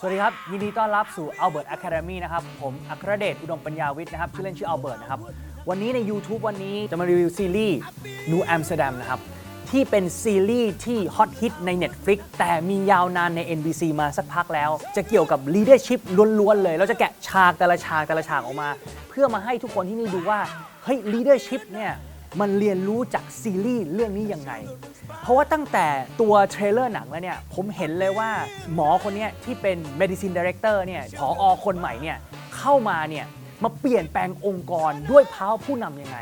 สวัสดีครับ ยินดีต้อนรับสู่ Albert Academy นะครับ ผมอัครเดชอุดมปัญญาวิทย์นะครับ ชื่อเล่นชื่อ Albert นะครับ วันนี้ใน YouTube วันนี้จะมารีวิวซีรีส์ New Amsterdam นะครับ ที่เป็นซีรีส์ที่ฮอตฮิตใน Netflix แต่มียาวนานใน NBC มาสักพักแล้ว จะเกี่ยวกับ leadership ล้วนๆเลย เราจะแกะฉากแต่ละฉากแต่ละฉากออกมา เพื่อมาให้ทุกคนที่นี่ดูว่าเฮ้ย leadership เนี่ย มันเรียนรู้จากซีรีส์เรื่องนี้ยังไง เพราะว่าตั้งแต่ตัวเทรลเลอร์หนังแล้วเนี่ย ผมเห็นเลยว่าหมอคนนี้ที่เป็น medicine director เนี่ยผออคนใหม่เนี่ยเข้ามาเนี่ยมาเปลี่ยนแปลงองค์กรด้วยพาวผู้นำยังไง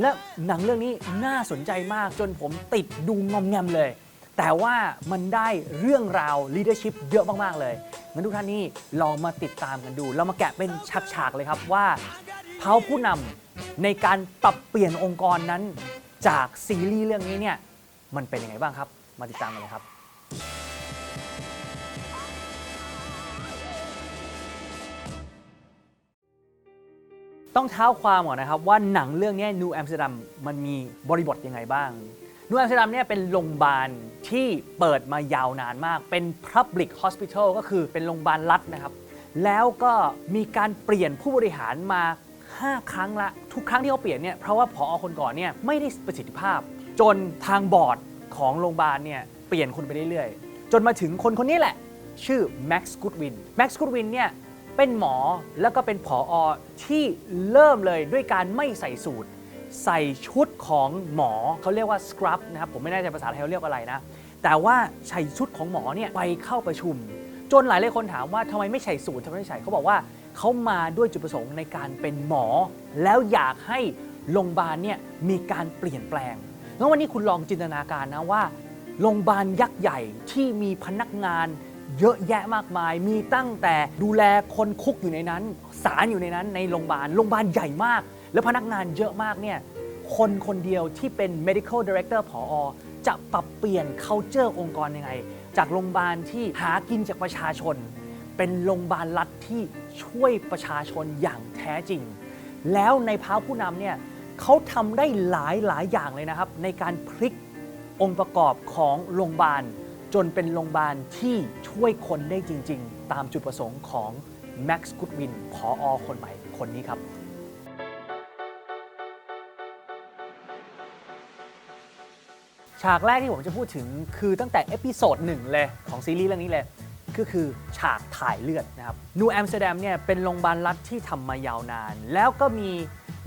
และหนังเรื่องนี้น่าสนใจมากจนผมติดดูงอมแงมเลย แต่ว่ามันได้เรื่องราว leadership เยอะมาก ๆ เลยงั้นทุกท่านนี่ลองมาติดตามกันดู เรามาแกะเป็นฉากๆเลยครับว่าพาวผู้นำ ในการปรับเปลี่ยนองค์กรนั้น จากซีรีส์เรื่องนี้เนี่ยมันเป็นยังไงบ้างครับ มาติดตามกันเลยครับต้องเท้าความก่อนนะครับว่าหนังเรื่องนี้นูแอมสเตอร์ดัมมันมีบริบทยังไงบ้างนูแอมสเตอร์ดัมเนี่ยเป็นโรงพยาบาลที่เปิดมายาวนานมาก เป็น Public Hospital ก็คือเป็นโรงพยาบาลรัฐนะครับ แล้วก็มีการเปลี่ยนผู้บริหารมา 5 ครั้งละ ทุกครั้งที่เขาเปลี่ยนเนี่ยเพราะว่าพอคนก่อนเนี่ยไม่ได้ประสิทธิภาพ จนทางบอร์ดของโรงพยาบาลเนี่ยเปลี่ยนคนไปเรื่อยๆ จนมาถึงคนคนนี้แหละ ชื่อแม็กซ์กูดวินแม็กซ์กูดวินเนี่ยเป็นหมอแล้วก็เป็นผออที่เริ่มเลยด้วยการไม่ใส่สูตร ใส่ชุดของหมอเขาเรียกว่าสครับนะครับผมไม่แน่ใจภาษาไทยเขาเรียกอะไรนะ แต่ว่าใส่ชุดของหมอเนี่ยไปเข้าประชุม จนหลายหลายคนถามว่าทำไมไม่ใส่สูตรทำไมไม่ใส่เขาบอกว่า เขามาด้วยจุดประสงค์ในการเป็นหมอ แล้วอยากให้โรงพยาบาลเนี่ยมีการเปลี่ยนแปลงงั้นวันนี้คุณลองจินตนาการนะว่าโรงพยาบาลยักษ์ใหญ่ที่มีพนักงานเยอะแยะมากมาย มีตั้งแต่ดูแลคนคุกอยู่ในนั้น สารอยู่ในนั้นในโรงพยาบาล โรงพยาบาลใหญ่มาก แล้วพนักงานเยอะมากเนี่ย คนคนเดียวที่เป็น medical director ผอ จะปรับเปลี่ยน culture องค์กรยังไง จากโรงพยาบาลที่หากินจากประชาชน เป็นโรงพยาบาลรัฐที่ ช่วยประชาชนอย่างแท้จริง แล้วในพาวผู้นำเนี่ยเขาทำได้หลายหลายอย่างเลยนะครับ ในการพลิกองค์ประกอบของโรงพยาบาล จนเป็นโรงพยาบาลที่ช่วยคนได้จริง ๆ ตามจุดประสงค์ของ Max Goodwin ผออคนใหม่คนนี้ครับฉากแรกที่ผมจะพูดถึงคือตั้งแต่เอพิโซดหนึ่งเลยของซีรีส์เรื่องนี้เลย ก็คือฉากถ่ายเลือดนะครับนูแอมสเตอร์ดัมเนี่ยเป็นโรงพยาบาลรัฐที่ทำมายาวนาน แล้วก็มี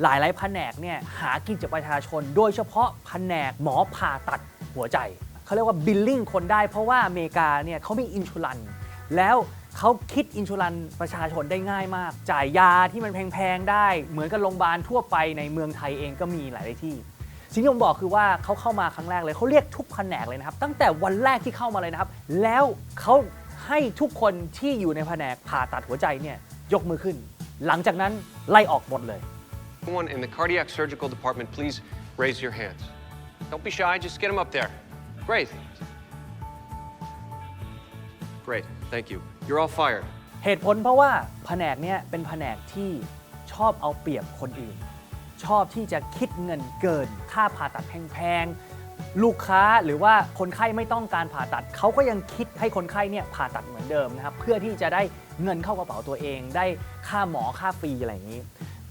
หลายๆแผนกเนี่ยหากินจากประชาชน โดยเฉพาะแผนกหมอผ่าตัดหัวใจ เขาเรียกว่าบิลลิ่งคนได้เพราะว่าอเมริกาเนี่ยเขามีอินชูลัน แล้วเขาคิดอินชูลันประชาชนได้ง่ายมาก จ่ายยาที่มันแพงๆได้ เหมือนกับโรงพยาบาลทั่วไปในเมืองไทยเองก็มีหลายที่สิ่งที่ผมบอกคือว่าเขาเข้ามาครั้งแรกเลยเขาเรียกทุกแผนกเลยนะครับ ตั้งแต่วันแรกที่เข้ามาเลยนะครับ แล้วเขา ให้ทุกคนที่อยู่ในแผนกผ่าตัดหัวใจเนี่ยยกมือขึ้น หลังจากนั้นไล่ออกหมดเลย Everyone in the cardiac surgical department, please raise your hands. Don't be shy, just get them up there. Great. Great, thank you. You're all fired. เหตุผลเพราะว่าแผนกเนี้ยเป็นแผนกที่ชอบเอาเปรียบคนอื่น ชอบที่จะคิดเงินเกิน ค่าผ่าตัดแพงๆ ลูกค้าหรือว่าคนไข้ไม่ต้องการผ่าตัด เขาก็ยังคิดให้คนไข้เนี่ยผ่าตัดเหมือนเดิมนะครับ เพื่อที่จะได้เงินเข้ากระเป๋าตัวเอง ได้ค่าหมอค่าฟรีอะไรอย่างนี้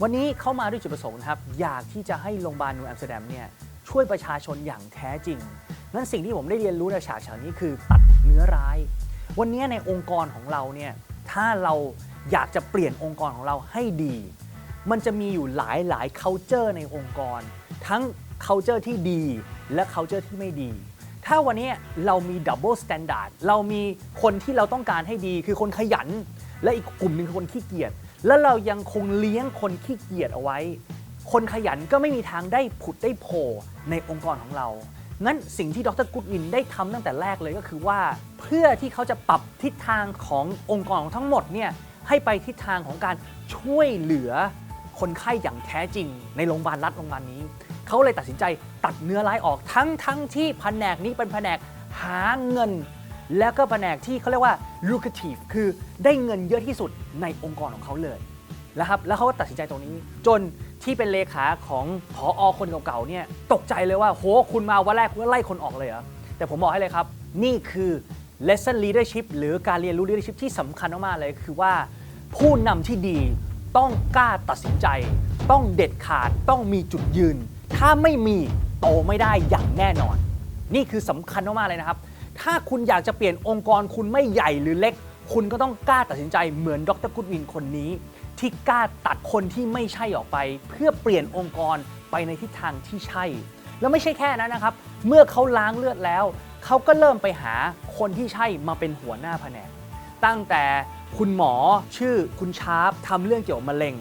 วันนี้เขามาด้วยจุดประสงค์นะครับ อยากที่จะให้โรงพยาบาลนูแอมสเตอร์ดัมเนี่ยช่วยประชาชนอย่างแท้จริงนั้นสิ่งที่ผมได้เรียนรู้ในฉากฉากนี้คือตัดเนื้อร้าย วันนี้ในองค์กรของเราเนี่ยถ้าเราอยากจะเปลี่ยนองค์กรของเราให้ดี มันจะมีอยู่หลายหลาย culture ในองค์กร ทั้ง culture ที่ดี และ culture ที่ไม่ดี ถ้าวันนี้เรามี double standard เรามีคนที่เราต้องการให้ดีคือคนขยัน และอีกกลุ่มหนึ่งคือคนขี้เกียจแล้วเรายังคงเลี้ยงคนขี้เกียจเอาไว้ คนขยันก็ไม่มีทางได้ผุดได้โผล่ในองค์กรของเรางั้นสิ่งที่ดรกูดวินได้ทำตั้งแต่แรกเลยก็คือว่า เพื่อที่เขาจะปรับทิศทางขององค์กรของทั้งหมดเนี่ยให้ไปทิศทางของการช่วยเหลือคนไข้อย่างแท้จริงในโรงพยาบาลรัฐโรงพยาบาลนี้ เขาเลยตัดสินใจตัดเนื้อร้ายออกทั้งทั้งที่แผนกนี้เป็นแผนกหาเงิน แล้วก็แผนกที่เขาเรียกว่า lucrative คือได้เงินเยอะที่สุดในองค์กรของเขาเลยนะครับแล้วเขาก็ตัดสินใจตรงนี้ จนที่เป็นเลขาของผออคนเก่าๆเนี่ยตกใจเลยว่าโหคุณมาวันแรกคุณก็ไล่คนออกเลยเหรอแต่ผมบอกให้เลยครับ นี่คือ lesson leadership หรือการเรียนรู้ leadership ที่สำคัญมากๆเลยคือว่าผู้นำที่ดีต้องกล้าตัดสินใจ ต้องเด็ดขาดต้องมีจุดยืน ถ้าไม่มีโตไม่ได้อย่างแน่นอน นี่คือสำคัญมากๆเลยนะครับ ถ้าคุณอยากจะเปลี่ยนองค์กรคุณไม่ใหญ่หรือเล็ก คุณก็ต้องกล้าตัดสินใจเหมือนดรกุดวินคนนี้ ที่กล้าตัดคนที่ไม่ใช่ออกไป เพื่อเปลี่ยนองค์กรไปในทิศทางที่ใช่ แล้วไม่ใช่แค่นั้นนะครับ เมื่อเขาล้างเลือดแล้ว เขาก็เริ่มไปหาคนที่ใช่มาเป็นหัวหน้าแผนก ตั้งแต่คุณหมอชื่อคุณชาร์ปทำเรื่องเกี่ยวกับมะเร็ง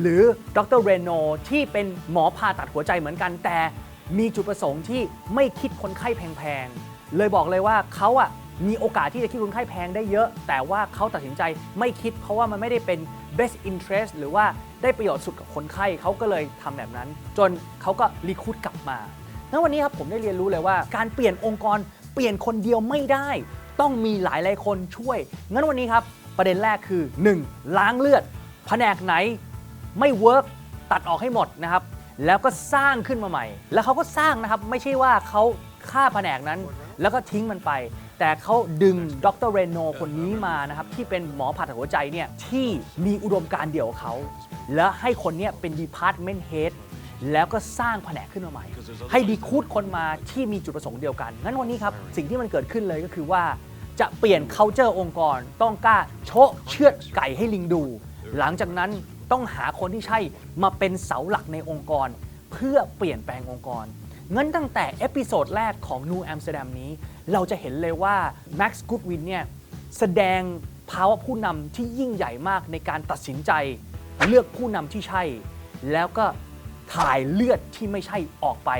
หรือดรเรโนที่เป็นหมอผ่าตัดหัวใจเหมือนกัน แต่มีจุดประสงค์ที่ไม่คิดคนไข้แพงๆ เลยบอกเลยว่าเขาอะมีโอกาสที่จะคิดคนไข้แพงได้เยอะ แต่ว่าเขาตัดสินใจไม่คิดเพราะว่ามันไม่ได้เป็น best interest หรือว่าได้ประโยชน์สุดกับคนไข้เขาก็เลยทำแบบนั้น จนเขาก็รีคูดกลับมาณวันนี้ครับผมได้เรียนรู้เลยว่า การเปลี่ยนองค์กรเปลี่ยนคนเดียวไม่ได้ ต้องมีหลายหลายคนช่วย งั้นวันนี้ครับ ประเด็นแรกคือ 1. ล้างเลือดแผนกไหน ไม่เวิร์กตัดออกให้หมดนะครับ แล้วก็สร้างขึ้นมาใหม่ แล้วเขาก็สร้างนะครับ ไม่ใช่ว่าเขาฆ่าแผนกนั้น แล้วก็ทิ้งมันไป แต่เขาดึงดรเรโนคนนี้มานะครับ ที่เป็นหมอผ่าตัดหัวใจเนี่ยที่มีอุดมการณ์เดียวกับเขา แล้วให้คนเนี้ยเป็น department head แล้วก็สร้างแผนกขึ้นมาใหม่ ให้ดีคูดคนมาที่มีจุดประสงค์เดียวกัน งั้นวันนี้ครับ สิ่งที่มันเกิดขึ้นเลยก็คือว่า จะเปลี่ยน culture องค์กร ต้องกล้าโชะเชือดไก่ให้ลิงดู หลังจากนั้น ต้องหาคนที่ใช่มาเป็นเสาหลักในองค์กร เพื่อเปลี่ยนแปลงองค์กรงั้นตั้งแต่เอพิโซดแรกของ New Amsterdam นี้ เราจะเห็นเลยว่า Max Goodwin เนี่ยแสดงภาวะผู้นำที่ยิ่งใหญ่มากในการตัดสินใจ เลือกผู้นำที่ใช่ แล้วก็ถ่ายเลือดที่ไม่ใช่ออกไป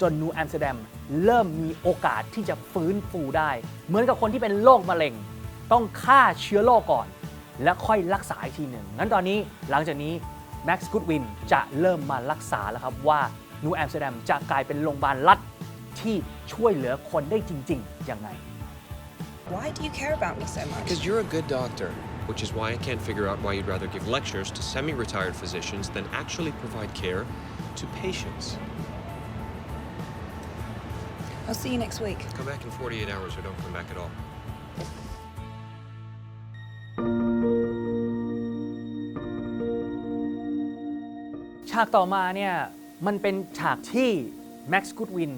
จนนูแอมสเตอร์ดัมเริ่มมีโอกาสที่จะฟื้นฟูได้ เหมือนกับคนที่เป็นโรคมะเร็ง ต้องฆ่าเชื้อโรคก่อน แล้วค่อยรักษาอีกทีหนึ่งงั้นตอนนี้หลังจากนี้แม็กซ์กูดวินจะเริ่มมารักษาแล้วครับว่านูแอมสเตอร์ดัมจะกลายเป็นโรงพยาบาลรัฐที่ช่วยเหลือคนได้จริงๆยังไง Why do you care about me so much? Because you're a good doctor, which is why I can't figure out why you'd rather give lectures to semi retired physicians than actually provide care to patients. I'll see you next week. Come back in 48 hours or don't come back at all. ากต่อมาเนี่ยมันเป็นฉากที่แม็กซ์กูดวิน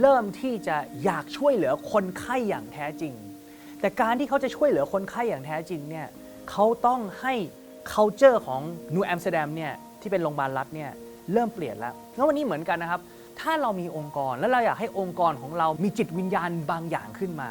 เริ่มที่จะอยากช่วยเหลือคนไข้อย่างแท้จริง แต่การที่เขาจะช่วยเหลือคนไข้อย่างแท้จริงเนี่ยเขาต้องให้ culture ของนูแอมสเตอร์ดัมเนี่ยที่เป็นโรงพยาบาลรัฐเนี่ยเริ่มเปลี่ยนแล้วแล้ววันนี้เหมือนกันนะครับ ถ้าเรามีองค์กรแล้วเราอยากให้องค์กรของเรามีจิตวิญญาณบางอย่างขึ้นมา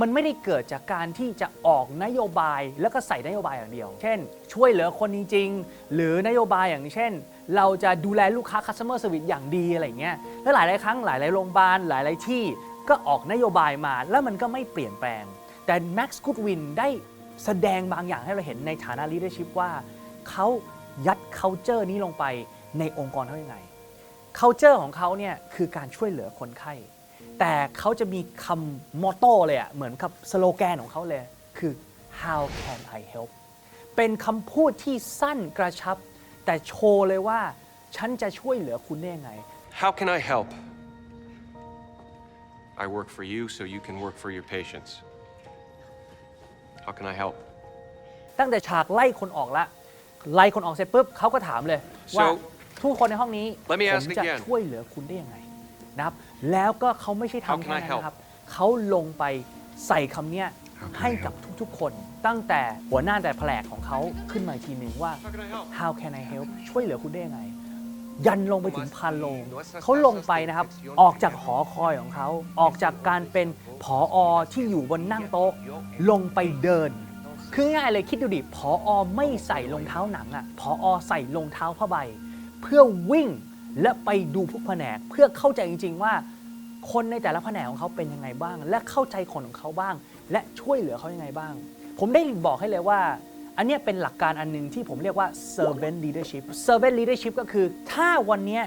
มันไม่ได้เกิดจากการที่จะออกนโยบายแล้วก็ใส่นโยบายอย่างเดียว เช่น ช่วยเหลือคนจริง ๆ หรือนโยบายอย่างเช่น เราจะดูแลลูกค้า customer service อย่างดีอะไรเงี้ยแล้วหลาย ๆ ครั้งหลาย ๆ โรงพยาบาลหลาย ๆ ที่ก็ออกนโยบายมาแล้วมันก็ไม่เปลี่ยนแปลง แต่ Max Goodwin ได้แสดงบางอย่างให้เราเห็นในฐานะ leadership ว่าเขายัด culture นี้ลงไปในองค์กรเขายังไง culture ของเขาเนี่ยคือการช่วยเหลือคนไข้ แต่เขาจะมีคำมอตโต้เลยอะเหมือนกับสโลแกนของเขาเลย คือ how can I help เป็นคำพูดที่สั้นกระชับ แต่โชว์เลยว่า ฉันจะช่วยเหลือคุณได้ยังไง How can I help? I work for you so you can work for your patients. How can I help? ตั้งแต่ฉากไล่คนออกละไล่คนออกเสร็จปุ๊บเขาก็ถามเลยว่า So, ทุกคนในห้องนี้ let me ผ ask มจะ again. ช่วยเหลือคุณได้ยังไงนะครับแล้วก็เขาไม่ใช่ How ทำ can แค่ I นั้น help? นะครับเขาลงไปใส่คำเนี้ย How can I ให้กับทุกๆ คน ตั้งแต่หัวหน้าแต่แผลกของเขาขึ้นมาอีกทีหนึ่งว่า How can I help? ช่วยเหลือคุณได้ยังไง ยันลงไปถึงพันโลงเขาลงไปนะครับ ออกจากหอคอยของเขา ออกจากการเป็นผออที่อยู่บนนั่งโต๊ะ ลงไปเดิน คือง่ายเลยคิดดูดิผออไม่ใส่รองเท้าหนังอะผออใส่รองเท้าผ้าใบ เพื่อวิ่งและไปดูทุกแผนกเพื่อเข้าใจจริง ๆ ว่า คนในแต่ละแผนกของเขาเป็นยังไงบ้าง และเข้าใจคนของเขาบ้าง และช่วยเหลือเขายังไงบ้าง ผมได้บอกให้เลยว่า อันนี้เป็นหลักการอันหนึงที่ผมเรียกว่า servant leadership servant leadership ก็คือ ถ้าวันนี้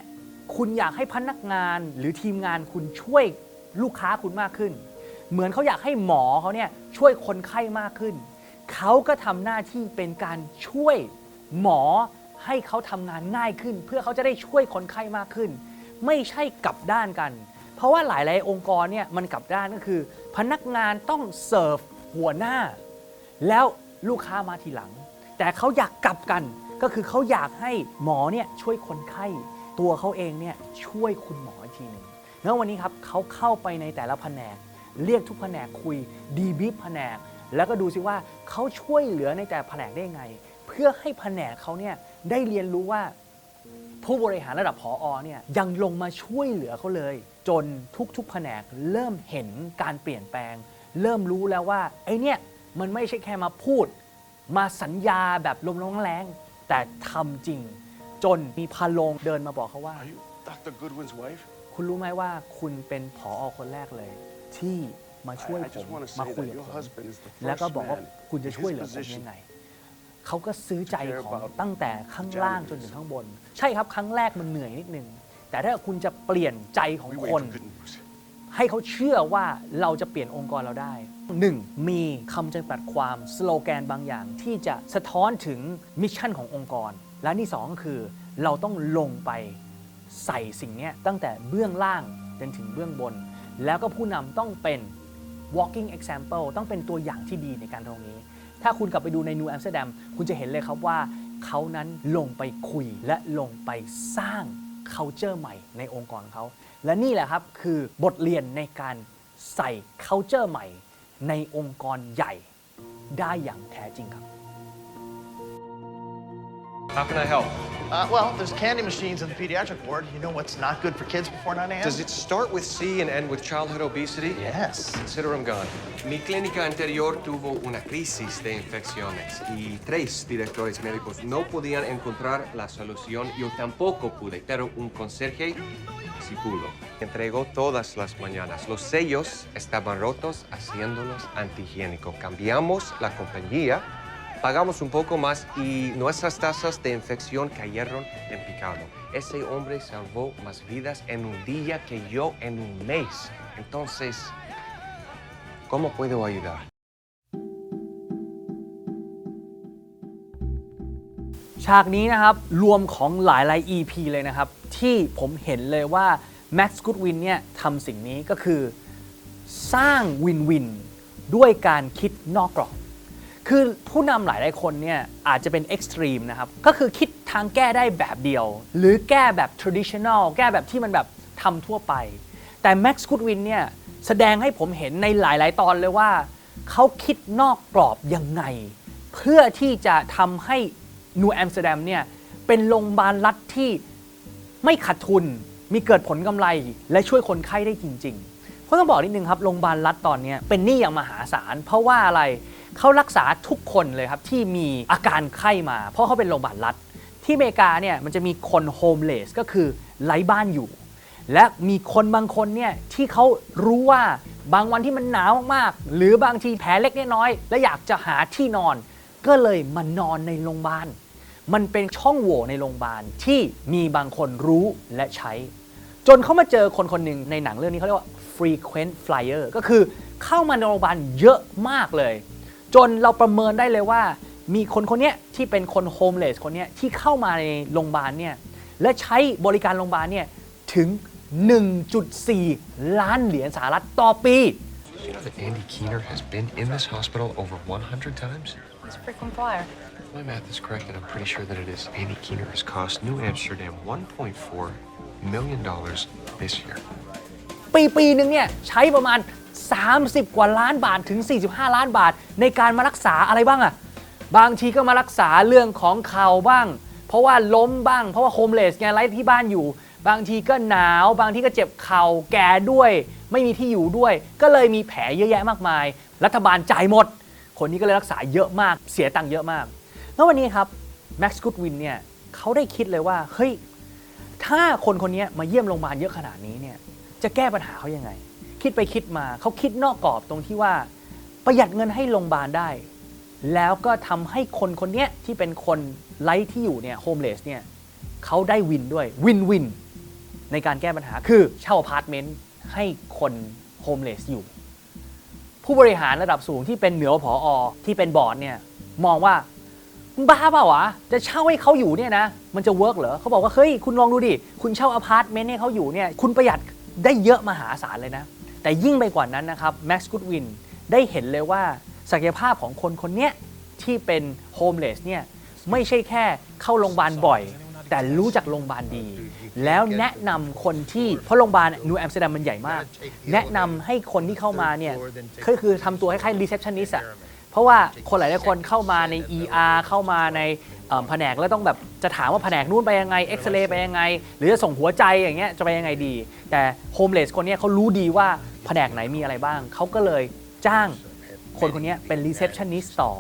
คุณอยากให้พนักงานหรือทีมงานคุณช่วยลูกค้าคุณมากขึ้น เหมือนเขาอยากให้หมอเขาเนี่ยช่วยคนไข้มากขึ้น เขาก็ทำหน้าที่เป็นการช่วยหมอให้เขาทำงานง่ายขึ้น เพื่อเขาจะได้ช่วยคนไข้มากขึ้น ไม่ใช่กลับด้านกัน เพราะว่าหลายๆองค์กรเนี่ยมันกลับด้านก็คือ พนักงานต้องเสิร์ฟหัวหน้า แล้วลูกค้ามาทีหลัง แต่เขาอยากกลับกันก็คือเขาอยากให้หมอเนี่ยช่วยคนไข้ ตัวเขาเองเนี่ยช่วยคุณหมออีกทีหนึ่งแล้ววันนี้ครับเขาเข้าไปในแต่ละแผนก เรียกทุกแผนกคุยดีบีแผนก แล้วก็ดูซิว่าเขาช่วยเหลือในแต่แผนกได้ยังไง เพื่อให้แผนกเขาเนี่ยได้เรียนรู้ว่า ผู้บริหารระดับผออเนี่ยยังลงมาช่วยเหลือเขาเลย จนทุกๆแผนกเริ่มเห็นการเปลี่ยนแปลง เริ่มรู้แล้วว่าไอ้เนี่ยมันไม่ใช่แค่มาพูด มาสัญญาแบบลมๆแรงๆแต่ทำจริง จนมีพาโลงเดินมาบอกเขาว่า Are you Dr. Goodwin's wife? คุณรู้ไหมว่าคุณเป็นผออคนแรกเลย ที่มาช่วย I, I ผม just want to มา say คุย that กับ your ผม husband is the แล้วก็ first บอกว่า man คุณจะ in ช่วย his เหลือผม position ยังไง เขาก็ซื้อใจ to care ของ about ตั้งแต่ข้างล่างจนถึงข้างบน ใช่ครับครั้งแรกมันเหนื่อยนิดนึง แต่ถ้าคุณจะเปลี่ยนใจของ We ค wait น for good news. ให้เขาเชื่อว่าเราจะเปลี่ยนองค์กรเราได้ 1. มีคำจำกัดความสโลแกนบางอย่างที่จะสะท้อนถึงมิชชั่นขององค์กร และที่2ก็คือเราต้องลงไปใส่สิ่งเนี้ยตั้งแต่เบื้องล่างจนถึงเบื้องบน แล้วก็ผู้นำต้องเป็น walking example ต้องเป็นตัวอย่างที่ดีในการตรงนี้ ถ้าคุณกลับไปดูในนูอัมสเตอร์ดัมคุณจะเห็นเลยครับว่าเขานั้นลงไปคุยและลงไปสร้าง culture ใหม่ในองค์กรของเขา และนี่แหละครับคือบทเรียนในการใส่ culture ใหม่ในองค์กรใหญ่ได้อย่างแท้จริงครับ How can I help? Uh, well, there's candy machines in the pediatric ward. You know what's not good for kids before 9 a.m.? Does it start with C and end with childhood obesity? Yes. Consider I'm gone. Mi clínica anterior tuvo una crisis de infecciones y tres directores médicos no podían encontrar la solución. Yo tampoco pude, pero un conserje sí pudo. Entregó todas las mañanas. Los sellos estaban rotos haciéndolos antihigiénicos. Cambiamos la compañía, pagamos un poco más y nuestras tasas de infección cayeron en picado. Ese hombre salvó más vidas en un día que yo en un mes. Entonces, ¿cómo puedo ayudar? ฉากนี้นะครับ รวมของหลายๆ EP เลยนะครับ ที่ผมเห็นเลยว่า Max Goodwin เนี่ยทำสิ่งนี้ก็คือ สร้างวินวินด้วยการคิดนอกกรอบ คือผู้นำหลายหลายๆคนเนี่ยอาจจะเป็นเอ็กซ์ตรีมนะครับ ก็คือคิดทางแก้ได้แบบเดียว หรือแก้แบบ traditional แก้แบบที่มันแบบทำทั่วไป แต่ Max Goodwin เนี่ยแสดงให้ผมเห็นในหลาย ๆ ตอนเลยว่า เขาคิดนอกกรอบยังไง เพื่อที่จะทำให้นูแอมสเตอร์ดัมเนี่ยเป็นโรงพยาบาลรัฐที่ไม่ขาดทุน มีเกิดผลกำไรและช่วยคนไข้ได้จริง ๆ เพราะต้องบอกนิดนึงครับโรงพยาบาลรัฐตอนนี้เป็นหนี้อย่างมหาศาลเพราะว่าอะไร เขารักษาทุกคนเลยครับ ที่มีอาการไข้มา เพราะเขาเป็นโรงพยาบาลรัฐ ที่อเมริกาเนี่ยมันจะมีคนโฮมเลสก็คือไร้บ้านอยู่ และมีคนบางคนเนี่ยที่เขารู้ว่าบางวันที่มันหนาวมากๆ หรือบางทีแผลเล็กน้อย และอยากจะหาที่นอน ก็เลยมานอนในโรงพยาบาล มันเป็นช่องโหว่ในโรงพยาบาลที่มีบางคนรู้และใช้ จนเขามาเจอคนคนหนึ่งในหนังเรื่องนี้เขาเรียกว่า frequent flyer ก็คือเข้ามาในโรงพยาบาลเยอะมากเลย จนเราประเมินได้เลยว่า มีคนคนเนี้ยที่เป็นคนโฮมเลสคนเนี้ยที่เข้ามาในโรงพยาบาลเนี่ยและใช้บริการโรงพยาบาลเนี่ยถึง 1.4 ล้านเหรียญสหรัฐต่อปี You know that Andy Keener has been in this hospital over 100 times? It's a frequent flyer. If my math is correct, and I'm pretty sure that it is. Andy Keener has cost New Amsterdam 1.4 million dollars this year. ปีปีหนึ่งเนี่ยใช้ประมาณ 30 กว่าล้านบาทถึง 45 ล้านบาท ในการมารักษาอะไรบ้างอะบางทีก็มารักษาเรื่องของเข่าบ้าง เพราะว่าล้มบ้าง เพราะว่าโฮมเลสไงไร้ที่บ้านอยู่ บางทีก็หนาว บางทีก็เจ็บเข่าแก่ด้วย ไม่มีที่อยู่ด้วย ก็เลยมีแผลเยอะแยะมากมาย รัฐบาลจ่ายหมด คนนี้ก็เลยรักษาเยอะมาก เสียตังค์เยอะมาก แล้ววันนี้ครับแม็กซ์กูดวินเนี่ยเขาได้คิดเลยว่าเฮ้ยถ้าคนคนนี้มาเยี่ยมโรงพยาบาลเยอะขนาดนี้เนี่ยจะแก้ปัญหาเขายังไง คิดไปคิดมา เขาคิดนอกกรอบตรงที่ว่า ประหยัดเงินให้โรงพยาบาลได้ แล้วก็ทำให้คนคนนี้ที่เป็นคนไร้ที่อยู่เนี่ยโฮมเลสเนี่ยเขาได้วินด้วยวินวินในการแก้ปัญหาคือเช่าอพาร์ตเมนต์ให้คนโฮมเลสอยู่ ผู้บริหารระดับสูงที่เป็นเหนือผออที่เป็นบอร์ดเนี่ยมองว่าบ้าเปล่าวะจะเช่าให้เขาอยู่เนี่ยนะ มันจะเวิร์กเหรอเขาบอกว่าเฮ้ยคุณลองดูดิ คุณเช่าอพาร์ตเมนต์ให้เขาอยู่เนี่ย คุณประหยัดได้เยอะมหาศาลเลยนะ แต่ยิ่งไปกว่านั้นนะครับแม็กซ์กูดวินได้เห็นเลยว่าศักยภาพของคนคนเนี้ยที่เป็นโฮมเลสเนี่ยไม่ใช่แค่เข้าโรงพยาบาลบ่อย แต่รู้จักโรงพยาบาลดี แล้วแนะนำคนที่เพราะโรงพยาบาลนิวแอมสเตอร์ดัมมันใหญ่มาก แนะนำให้คนที่เข้ามาเนี่ยก็คือทำตัวคล้ายๆรีเซพชันนิสอะเพราะว่าคนหลายๆคนเข้ามาใน ER เข้ามาใน เอ่อแผนกแล้วต้องแบบจะถามว่าแผนกนู้นไปยังไงเอ็กซเรย์ไปยังไง หรือจะส่งหัวใจอย่างเงี้ยจะไปยังไงดี แต่โฮมเลสคนเนี้ยเขารู้ดีว่าแผนกไหนมีอะไรบ้าง เขาก็เลยจ้างคนคนเนี้ยเป็นรีเซพชันนิสต่อ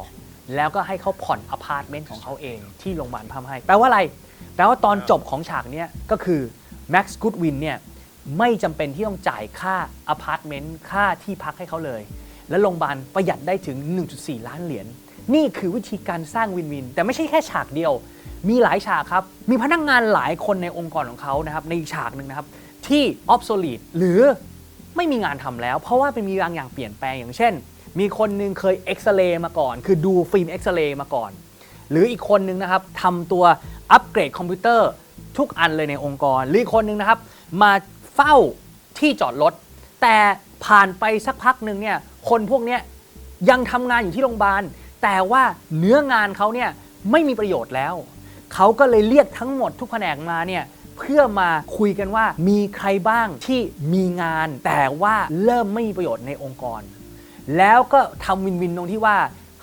แล้วก็ให้เขาผ่อนอพาร์ตเมนต์ของเขาเองที่โรงพยาบาลทำให้ แปลว่าอะไร แปลว่าตอนจบของฉากเนี้ยก็คือแม็กซ์กูดวินเนี่ยไม่จำเป็นที่ต้องจ่ายค่าอพาร์ตเมนต์ค่าที่พักให้เขาเลย และโรงพยาบาลประหยัดได้ถึง 1.4 ล้านเหรียญ นี่คือวิธีการสร้างวินวิน แต่ไม่ใช่แค่ฉากเดียว มีหลายฉากครับ มีพนักงานหลายคนในองค์กรของเขานะครับในฉากหนึ่งนะครับที่ obsolete หรือไม่มีงานทำแล้ว เพราะว่าเป็นมีบางอย่างเปลี่ยนแปลงอย่างเช่น มีคนหนึงเคยเอ็กซเรย์มาก่อน คือดูฟิล์มเอ็กซเรย์มาก่อน หรืออีกคนนึงนะครับทำตัวอัปเกรดคอมพิวเตอร์ทุกอันเลยในองค์กร หรืออีกคนนึงนะครับ มาเฝ้าที่จอดรถแต่ผ่านไปสักพักหนึ่งเนี่ยคนพวกเนี้ยยังทำงานอยู่ที่โรงพยาบาล แต่ว่าเนื้องานเขาเนี่ยไม่มีประโยชน์แล้ว เขาก็เลยเรียกทั้งหมดทุกแผนกมาเนี่ยเพื่อมาคุยกันว่ามีใครบ้างที่มีงาน แต่ว่าเริ่มไม่มีประโยชน์ในองค์กร แล้วก็ทำวินวินตรงที่ว่า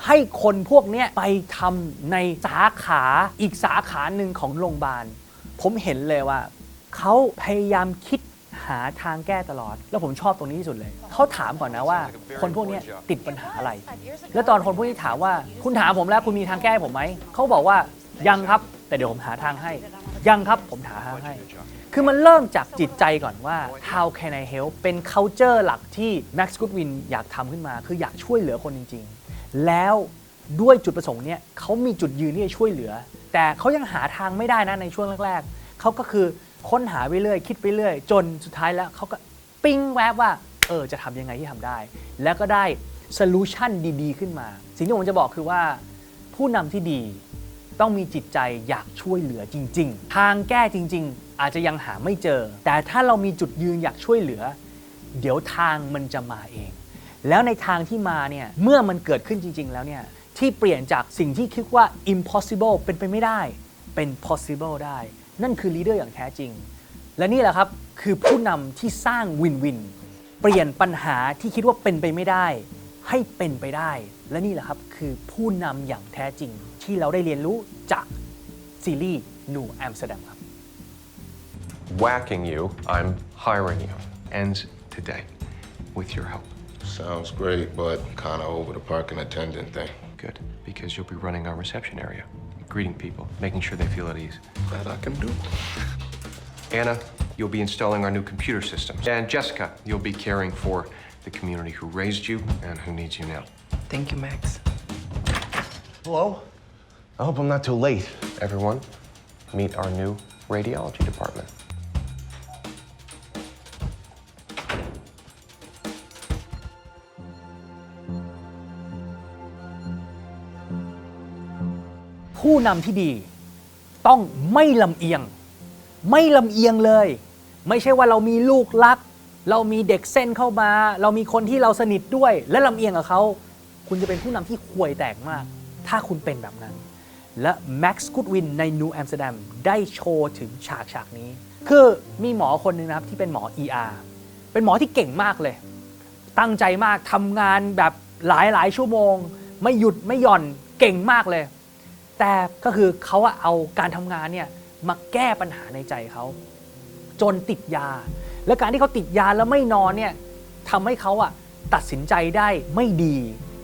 ให้คนพวกเนี้ยไปทำในสาขาอีกสาขาหนึ่งของโรงพยาบาล ผมเห็นเลยว่า เขาพยายามคิด หาทางแก้ตลอด แล้วผมชอบตรงนี้ที่สุดเลย เขาถามก่อนนะว่า คนพวกนี้ติดปัญหาอะไร แล้วตอนคนพวกนี้ถามว่าคุณถามผมแล้วคุณมีทางแก้ผมไหม เขาบอกว่ายังครับ แต่เดี๋ยวผมหาทางให้ ยังครับผมหาทางให้ คือมันเริ่มจากจิตใจก่อนว่า how can I help เป็น culture หลักที่ Max Goodwin อยากทำขึ้นมา คืออยากช่วยเหลือคนจริง ๆ แล้วด้วยจุดประสงค์เนี่ยเขามีจุดยืนที่จะช่วยเหลือ แต่เขายังหาทางไม่ได้นะในช่วงแรกๆเขาก็คือ ค้นหาไปเรื่อยคิดไปเรื่อย จนสุดท้ายแล้วเขาก็ปิ้งแวบว่าเออจะทำยังไงที่ทำได้ แล้วก็ได้โซลูชันดีๆ ขึ้นมา สิ่งที่ผมจะบอกคือว่า ผู้นำที่ดีต้องมีจิตใจอยากช่วยเหลือจริง ๆ ทางแก้จริง ๆ อาจจะยังหาไม่เจอ แต่ถ้าเรามีจุดยืนอยากช่วยเหลือ เดี๋ยวทางมันจะมาเอง แล้วในทางที่มาเนี่ยเมื่อมันเกิดขึ้นจริง ๆ แล้วเนี่ยที่เปลี่ยนจากสิ่งที่คิดว่า impossible เป็นไปไม่ได้เป็น possible ได้ นั่นคือ leader อย่างแท้จริง และนี่แหละครับคือผู้นำที่สร้างวินวิน เปลี่ยนปัญหาที่คิดว่าเป็นไปไม่ได้ ให้เป็นไปได้ และนี่แหละครับคือผู้นำอย่างแท้จริง ที่เราได้เรียนรู้จากซีรีส์นูแอมสเตอร์ดัมครับ Whacking you, I'm hiring you. Ends today. With your help. Sounds great, but kind of over the parking attendant thing. Good. Because you'll be running our reception area, greeting people, making sure they feel at ease. That I can do. Anna, you'll be installing our new computer systems. And Jessica, you'll be caring for the community who raised you and who needs you now. Thank you, Max. Hello? I hope I'm not too late. Everyone, meet our new radiology department. ผู้นำที่ดี ต้องไม่ลำเอียง ไม่ลำเอียงเลย ไม่ใช่ว่าเรามีลูกรัก เรามีเด็กเส้นเข้ามา เรามีคนที่เราสนิทด้วย และลำเอียงกับเขา คุณจะเป็นผู้นำที่ห่วยแตกมาก ถ้าคุณเป็นแบบนั้น และแม็กซ์กูดวินในนูแอมสเตอร์ดัมได้โชว์ถึงฉากฉากนี้ คือมีหมอคนหนึ่งนะครับที่เป็นหมอ ER เป็นหมอที่เก่งมากเลย ตั้งใจมากทำงานแบบหลายหลายชั่วโมง ไม่หยุดไม่หย่อนเก่งมากเลย แต่ก็คือเขาอะเอาการทำงานเนี่ยมาแก้ปัญหาในใจเขาจนติดยา และการที่เขาติดยาแล้วไม่นอนเนี่ยทำให้เขาอะตัดสินใจได้ไม่ดี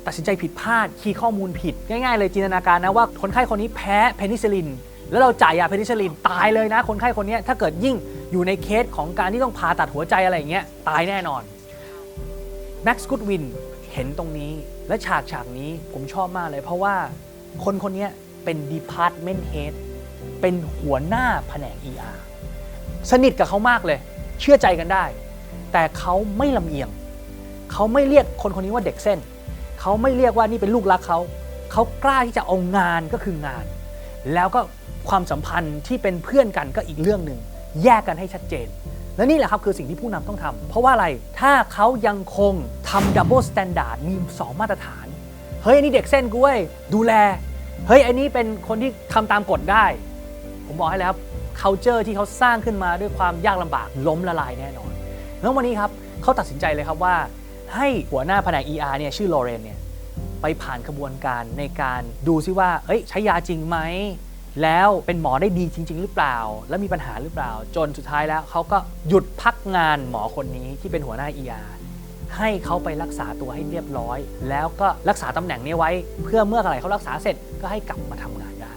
ตัดสินใจผิดพลาดคีย์ข้อมูลผิด ง่ายๆ เลยจินตนาการนะว่าคนไข้คนนี้แพ้เพนิซิลิน แล้วเราจ่ายยาเพนิซิลินตายเลยนะ คนไข้คนนี้ถ้าเกิดยิ่งอยู่ในเคสของการที่ต้องผ่าตัดหัวใจอะไรอย่างเงี้ยตายแน่นอนแม็กซ์กูดวินเห็นตรงนี้และฉากฉากนี้ผมชอบมากเลย เพราะว่าคนคนนี้ เป็น Department Head เป็นหัวหน้าแผนก ER สนิทกับเขามากเลย เชื่อใจกันได้ แต่เขาไม่ลำเอียง เขาไม่เรียกคนคนนี้ว่าเด็กเส้น เขาไม่เรียกว่านี่เป็นลูกรักเขา เขากล้าที่จะเอางานก็คืองาน แล้วก็ความสัมพันธ์ที่เป็นเพื่อนกันก็อีกเรื่องหนึ่งแยกกันให้ชัดเจน และนี่แหละครับคือสิ่งที่ผู้นำต้องทำเพราะว่าอะไรถ้าเขายังคงทำดับเบิลสแตนดาร์ดมี 2 มาตรฐาน เฮ้ยอันนี้เด็กเส้นกูเว้ยดูแล เฮ้ยอันนี้เป็นคนที่ทำตามกฎได้ ผมบอกให้แล้วครับ culture ที่เขาสร้างขึ้นมาด้วยความยากลำบากล้มละลายแน่นอนแล้ววันนี้ครับเขาตัดสินใจเลยครับว่า ให้หัวหน้าแผนก ER เนี่ยชื่อโลเรนเนี่ยไปผ่านกระบวนการในการดูซิว่าเอ้ยใช้ยาจริงไหมแล้วเป็นหมอได้ดีจริง ๆ หรือเปล่า แล้วมีปัญหาหรือเปล่า จนสุดท้ายแล้วเขาก็หยุดพักงานหมอคนนี้ที่เป็นหัวหน้า ER ให้เขาไปรักษาตัวให้เรียบร้อย แล้วก็รักษาตำแหน่งนี้ไว้ เพื่อเมื่อไหร่เขารักษาเสร็จก็ให้กลับมาทำงานได้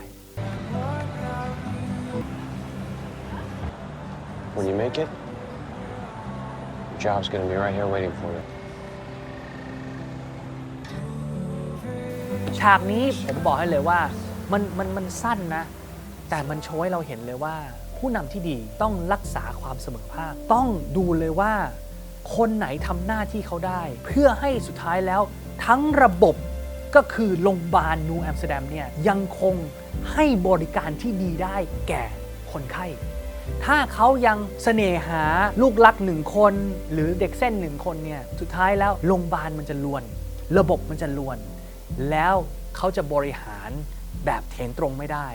When you make it, your job's gonna be right here waiting for you. ฉากนี้ผมบอกให้เลยว่ามันมันมันสั้นนะ แต่มันโชว์ให้เราเห็นเลยว่า ผู้นำที่ดีต้องรักษาความเสมอภาค ต้องดูเลยว่า คนไหนทำหน้าที่เขาได้ เพื่อให้สุดท้ายแล้วทั้งระบบก็คือโรงพยาบาลนูแอมสเตอร์ดัมเนี่ยยังคงให้บริการที่ดีได้แก่คนไข้ ถ้าเขายังเสน่หาลูกรักหนึ่งคน หรือเด็กเส้นหนึ่งคนเนี่ยสุดท้ายแล้วโรงพยาบาลมันจะลวน ระบบมันจะลวน แล้วเขาจะบริหารแบบเถนตรงไม่ได้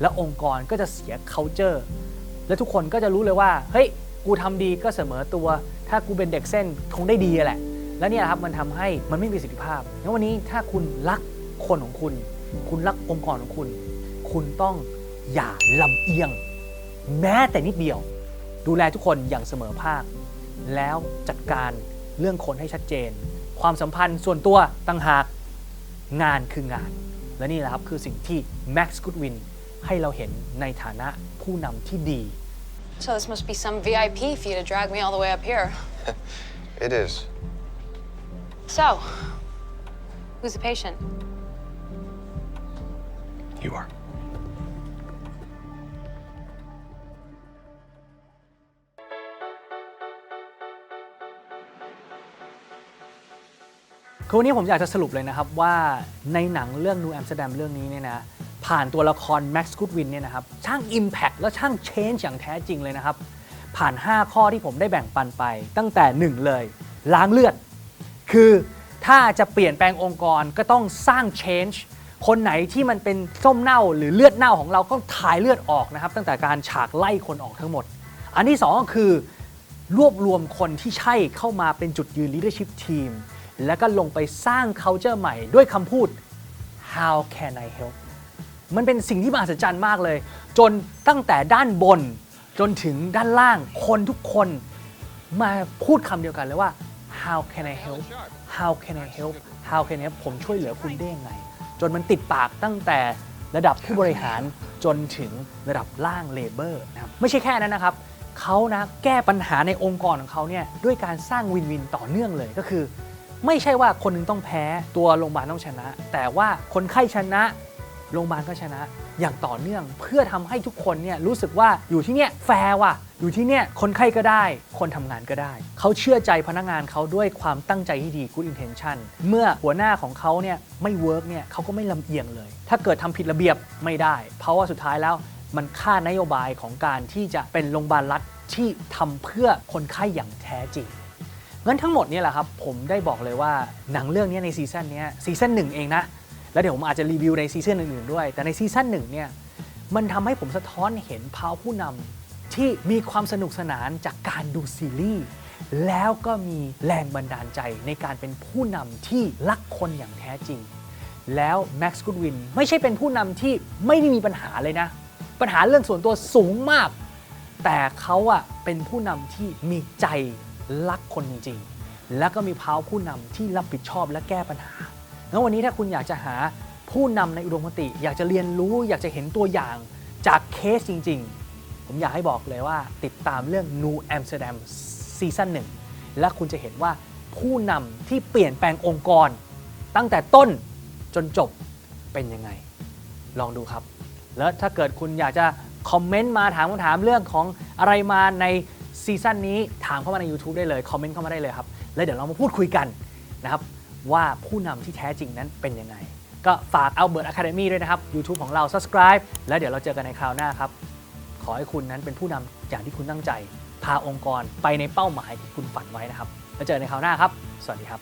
แล้วองค์กรก็จะเสีย culture แล้วทุกคนก็จะรู้เลยว่าเฮ้ย กูทำดีก็เสมอตัว ถ้ากูเป็นเด็กเส้นคงได้ดีแหละ แล้วเนี่ยครับมันทำให้มันไม่มีประสิทธิภาพงั้นวันนี้ถ้าคุณรักคนของคุณ คุณรักองค์กรของคุณ คุณต้องอย่าลำเอียง แม้แต่นิดเดียว ดูแลทุกคนอย่างเสมอภาค แล้วจัดการเรื่องคนให้ชัดเจน ความสัมพันธ์ส่วนตัวต่างหากงานคืองาน และนี่แหละครับคือสิ่งที่ Max Goodwin ให้เราเห็นในฐานะผู้นำที่ดี So this must be some VIP for you to drag me all the way up here. It is. So, who's the patient? You are. คือวันนี้ผมอยากจะสรุปเลยนะครับว่าในหนังเรื่อง New Amsterdam เรื่องนี้เนี่ยนะ ผ่านตัวละคร Max Goodwin เนี่ยนะครับช่าง Impact และช่าง Change อย่างแท้จริงเลยนะครับ ผ่าน 5 ข้อที่ผมได้แบ่งปันไป ตั้งแต่ 1 เลย ล้างเลือด คือถ้าจะเปลี่ยนแปลงองค์กรก็ต้องสร้าง change คนไหนที่มันเป็นส้มเน่าหรือเลือดเน่าของเราก็ถ่ายเลือดออกนะครับตั้งแต่การฉากไล่คนออกทั้งหมด อันที่สองก็คือรวบรวมคนที่ใช่เข้ามาเป็นจุดยืน leadership team แล้วก็ลงไปสร้าง culture ใหม่ด้วยคำพูด how can I help มันเป็นสิ่งที่มหัศจรรย์มากเลย จนตั้งแต่ด้านบน จนถึงด้านล่างคนทุกคนมาพูดคำเดียวกันเลยว่า how can I help how can I help how can I help ผมช่วยเหลือคุณได้ยังไง จนมันติดปากตั้งแต่ระดับผู้บริหารจนถึงระดับล่างเลเบอร์นะครับไม่ใช่แค่นั้นนะครับเขานะแก้ปัญหาในองค์กรของเขาเนี่ยด้วยการสร้างวินวินต่อเนื่องเลยก็คือ ไม่ใช่ว่าคนหนึงต้องแพ้ตัวโรงพยาบาลต้องชนะ แต่ว่าคนไข้ชนะ โรงพยาบาลก็ชนะอย่างต่อเนื่องเพื่อทำให้ทุกคนเนี่ยรู้สึกว่าอยู่ที่เนี่ยแฟร์ว่ะอยู่ที่เนี่ยคนไข้ก็ได้ คนทำงานก็ได้ เขาเชื่อใจพนักงานเขาด้วยความตั้งใจที่ดี good intention เมื่อหัวหน้าของเขาเนี่ยไม่เวิร์กเนี่ยเขาก็ไม่ลำเอียงเลย ถ้าเกิดทำผิดระเบียบไม่ได้ เพราะว่าสุดท้ายแล้วมันค่านโยบายของการที่จะเป็นโรงพยาบาลรัฐที่ทำเพื่อคนไข้อย่างแท้จริงงั้นทั้งหมดนี่แหละครับผมได้บอกเลยว่าหนังเรื่องนี้ในซีซั่นนี้ซีซั่นหนึ่งเองนะ แล้วเดี๋ยวผมอาจจะรีวิวในซีซั่นอื่นๆด้วย แต่ในซีซั่นหนึ่งเนี่ยมันทำให้ผมสะท้อนเห็นภาวผู้นำที่มีความสนุกสนานจากการดูซีรีส์แล้วก็มีแรงบันดาลใจในการเป็นผู้นำที่รักคนอย่างแท้จริง แล้วแม็กซ์กูดวินไม่ใช่เป็นผู้นำที่ไม่ได้มีปัญหาเลยนะ ปัญหาเรื่องส่วนตัวสูงมาก แต่เขาอะเป็นผู้นำที่มีใจรักคนจริงๆ แล้วก็มีภาวผู้นำที่รับผิดชอบและแก้ปัญหา แล้ววันนี้ถ้าคุณอยากจะหาผู้นำในอุดมคติ อยากจะเรียนรู้อยากจะเห็นตัวอย่างจากเคสจริง ๆ ผมอยากให้บอกเลยว่าติดตามเรื่อง New Amsterdam ซีซั่นหนึ่งและคุณจะเห็นว่าผู้นำที่เปลี่ยนแปลงองค์กร ตั้งแต่ต้นจนจบเป็นยังไง ลองดูครับ แล้วถ้าเกิดคุณอยากจะคอมเมนต์มาถามคำถามเรื่องของอะไรมาในซีซั่นนี้ถามเข้ามาใน YouTube ได้เลย คอมเมนต์เข้ามาได้เลยครับ แล้วเดี๋ยวเรามาพูดคุยกันนะครับ ว่าผู้นำที่แท้จริงนั้นเป็นยังไง ก็ฝาก Albert Academy ด้วยนะครับ YouTube ของเรา subscribe แล้วเดี๋ยวเราเจอกันในคราวหน้าครับ ขอให้คุณนั้นเป็นผู้นำอย่างที่คุณตั้งใจ พาองค์กรไปในเป้าหมายที่คุณฝันไว้นะครับ แล้วเจอกันในคราวหน้าครับ สวัสดีครับ